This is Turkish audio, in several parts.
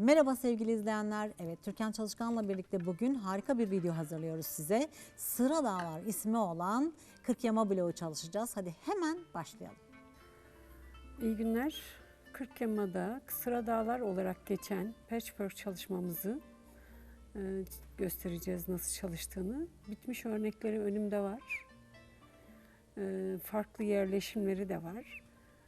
Merhaba sevgili izleyenler. Evet Türkan Çalışkan'la birlikte bugün harika bir video hazırlıyoruz size. Sıra Dağlar ismi olan 40 yama bloğu çalışacağız. Hadi hemen başlayalım. İyi günler. 40 Yama'da sıra dağlar olarak geçen patchwork çalışmamızı e, göstereceğiz nasıl çalıştığını. Bitmiş örnekleri önümde var. E, farklı yerleşimleri de var.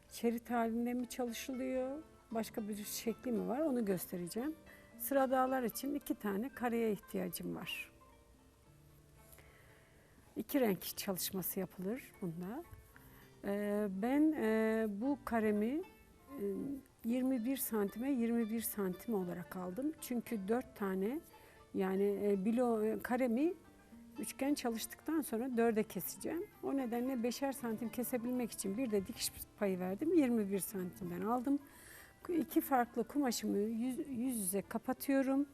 Şerit halinde mi çalışılıyor, başka bir şekli mi var onu göstereceğim. Sıra dağlar için iki tane kareye ihtiyacım var. İki renk çalışması yapılır bunda. Ee, Ben e, bu karemi e, 21 santime 21 santim olarak aldım. Çünkü 4 tane yani e, bilo e, karemi üçgen çalıştıktan sonra dörde keseceğim. O nedenle beşer santim kesebilmek için bir de dikiş payı verdim. 21 santimden aldım. İki farklı kumaşımı yüz, yüz yüze kapatıyorum.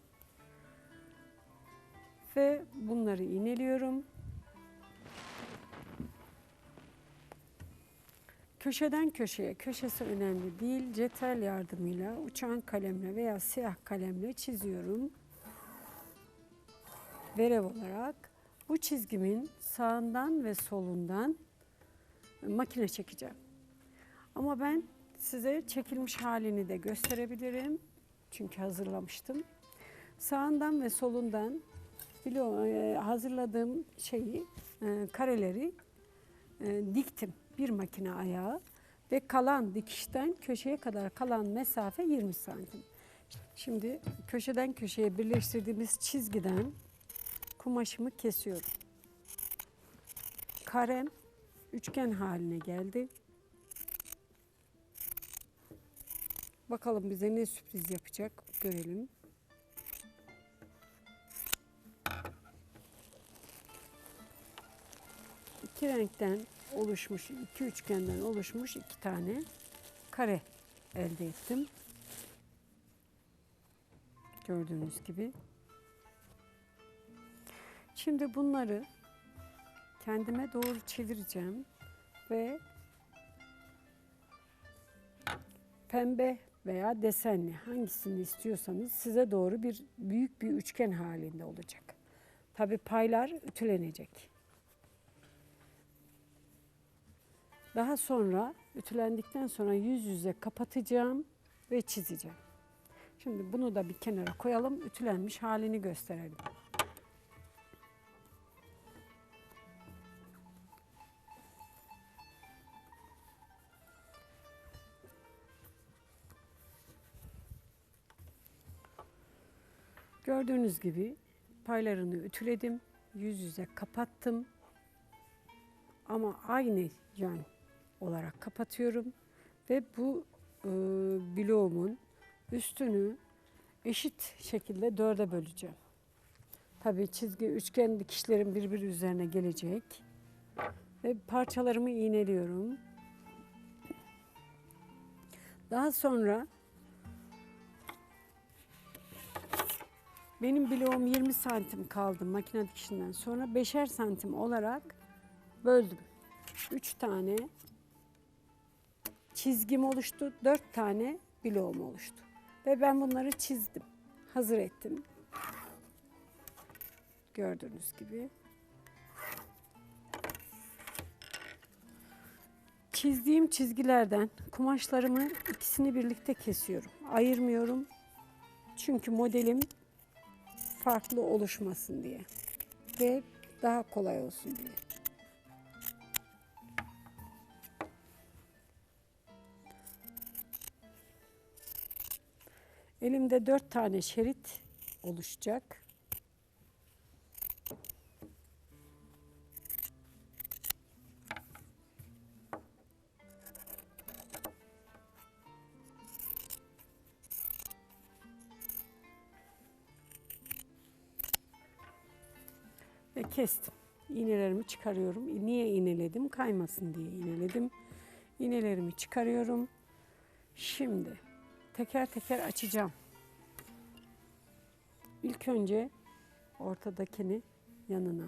Ve bunları iğneliyorum. Köşeden köşeye, köşesi önemli değil. Cetel yardımıyla, uçan kalemle veya siyah kalemle çiziyorum. Verev olarak bu çizgimin sağından ve solundan makine çekeceğim. Ama ben size çekilmiş halini de gösterebilirim. Çünkü hazırlamıştım. Sağından ve solundan bilo, e, hazırladığım şeyi, e, kareleri e, diktim bir makine ayağı ve kalan dikişten köşeye kadar kalan mesafe 20 santim. Şimdi köşeden köşeye birleştirdiğimiz çizgiden kumaşımı kesiyorum. Karem üçgen haline geldi. Bakalım bize ne sürpriz yapacak görelim. İki renkten oluşmuş, iki üçgenden oluşmuş iki tane kare elde ettim. Gördüğünüz gibi. Şimdi bunları kendime doğru çevireceğim ve pembe veya desenli hangisini istiyorsanız size doğru bir büyük bir üçgen halinde olacak. Tabi paylar ütülenecek. Daha sonra ütülendikten sonra yüz yüze kapatacağım ve çizeceğim. Şimdi bunu da bir kenara koyalım. Ütülenmiş halini gösterelim. Gördüğünüz gibi paylarını ütüledim. Yüz yüze kapattım. Ama aynı yan olarak kapatıyorum ve bu e, bloğumun üstünü eşit şekilde dörde böleceğim. Tabii çizgi üçgen dikişlerim birbiri üzerine gelecek ve parçalarımı iğneliyorum. Daha sonra benim bloğum 20 santim kaldı makine dikişinden sonra 5'er santim olarak böldüm. 3 tane çizgim oluştu. Dört tane bloğum oluştu. Ve ben bunları çizdim. Hazır ettim. Gördüğünüz gibi. Çizdiğim çizgilerden kumaşlarımı ikisini birlikte kesiyorum. Ayırmıyorum. Çünkü modelim farklı oluşmasın diye. Ve daha kolay olsun diye. Elimde dört tane şerit oluşacak. Kestim. İğnelerimi çıkarıyorum. Niye iğneledim? Kaymasın diye iğneledim. İğnelerimi çıkarıyorum. Şimdi teker teker açacağım. İlk önce ortadakini yanına,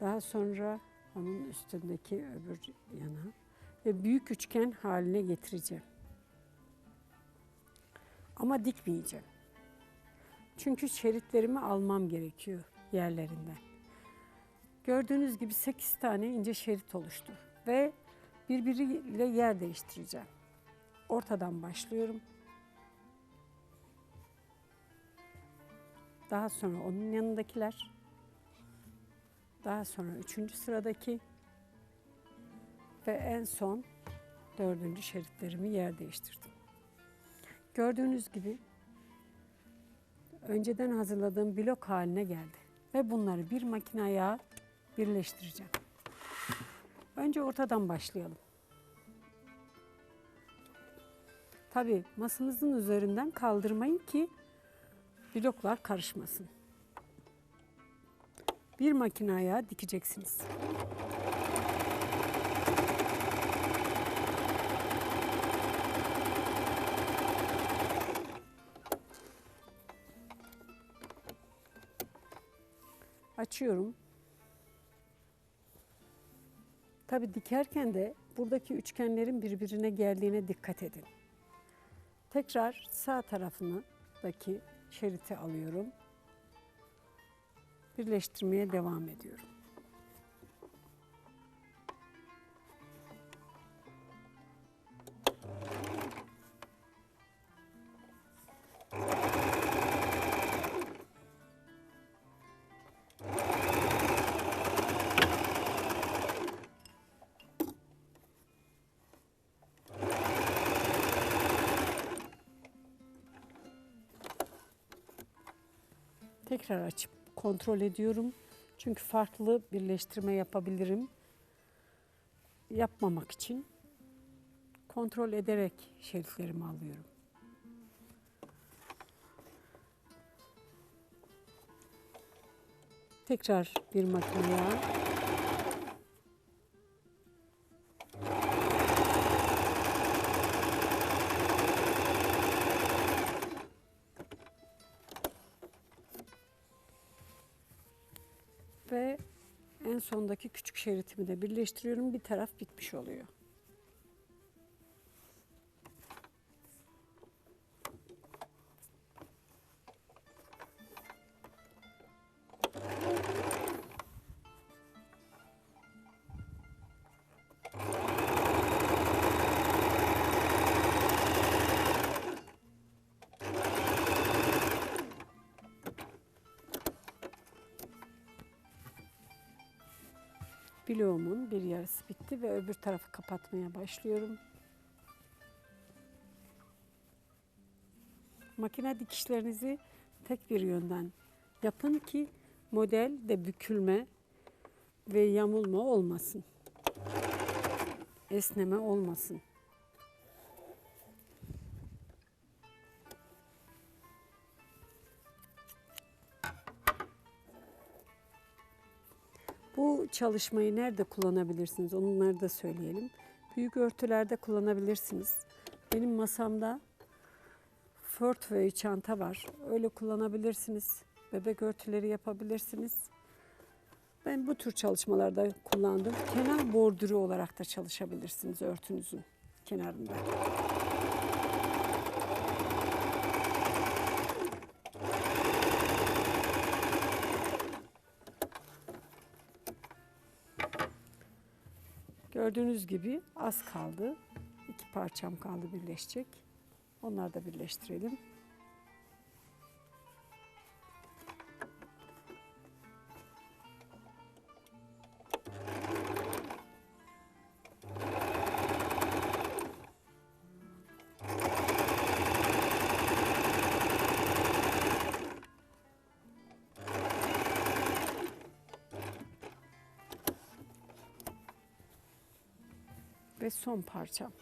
daha sonra onun üstündeki öbür yana ve büyük üçgen haline getireceğim. Ama dikmeyeceğim. Çünkü şeritlerimi almam gerekiyor yerlerinden. Gördüğünüz gibi 8 tane ince şerit oluştu ve birbiriyle yer değiştireceğim. Ortadan başlıyorum. Daha sonra onun yanındakiler. Daha sonra üçüncü sıradaki ve en son dördüncü şeritlerimi yer değiştirdim. Gördüğünüz gibi önceden hazırladığım blok haline geldi ve bunları bir makineye birleştireceğim. Önce ortadan başlayalım. Tabii masanızın üzerinden kaldırmayın ki bloklar karışmasın. Bir makineye dikeceksiniz. Açıyorum. Tabi dikerken de buradaki üçgenlerin birbirine geldiğine dikkat edin. Tekrar sağ tarafındaki şeriti alıyorum. Birleştirmeye devam ediyorum. Tekrar açıp kontrol ediyorum. Çünkü farklı birleştirme yapabilirim. Yapmamak için kontrol ederek şeritlerimi alıyorum. Tekrar bir makineye en sondaki küçük şeritimi de birleştiriyorum. Bir taraf bitmiş oluyor. Bloğumun bir yarısı bitti ve öbür tarafı kapatmaya başlıyorum. Makine dikişlerinizi tek bir yönden yapın ki model de bükülme ve yamulma olmasın. Esneme olmasın. Çalışmayı nerede kullanabilirsiniz? Onları da söyleyelim. Büyük örtülerde kullanabilirsiniz. Benim masamda Furtway çanta var. Öyle kullanabilirsiniz. Bebek örtüleri yapabilirsiniz. Ben bu tür çalışmalarda kullandım. Kenar bordürü olarak da çalışabilirsiniz örtünüzün kenarında. Gördüğünüz gibi az kaldı. İki parçam kaldı birleşecek. Onları da birleştirelim. Ve son parçam.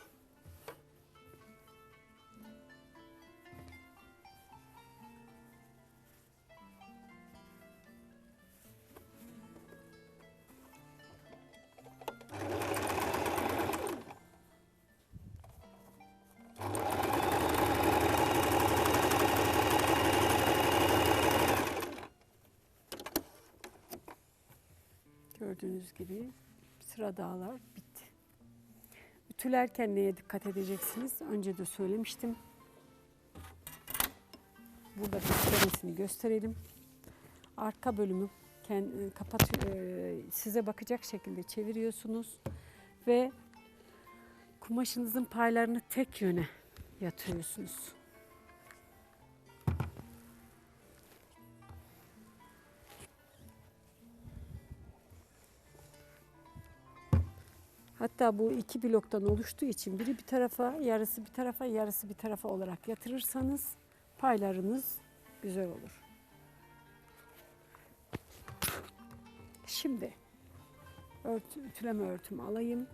Gördüğünüz gibi sıra dağlar bitti. Ütülerken neye dikkat edeceksiniz? Önce de söylemiştim. burada tiplemesini gösterelim. Arka bölümü kend- kapat e, size bakacak şekilde çeviriyorsunuz ve kumaşınızın paylarını tek yöne yatırıyorsunuz. Hatta bu iki bloktan oluştuğu için biri bir tarafa, yarısı bir tarafa, yarısı bir tarafa olarak yatırırsanız paylarınız güzel olur. Şimdi örtü, ütüleme örtümü alayım.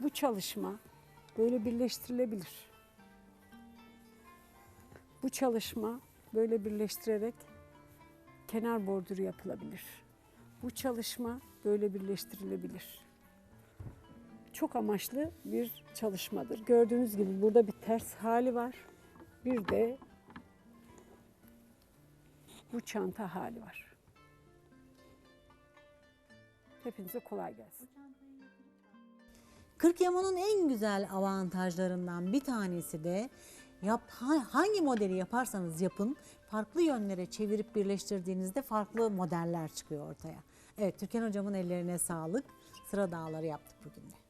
Bu çalışma böyle birleştirilebilir. Bu çalışma böyle birleştirerek kenar bordürü yapılabilir. Bu çalışma böyle birleştirilebilir çok amaçlı bir çalışmadır. Gördüğünüz gibi burada bir ters hali var. Bir de bu çanta hali var. Hepinize kolay gelsin. Kırk yamanın en güzel avantajlarından bir tanesi de yap, ha- hangi modeli yaparsanız yapın farklı yönlere çevirip birleştirdiğinizde farklı modeller çıkıyor ortaya. Evet Türkan hocamın ellerine sağlık. Sıra dağları yaptık bugün de.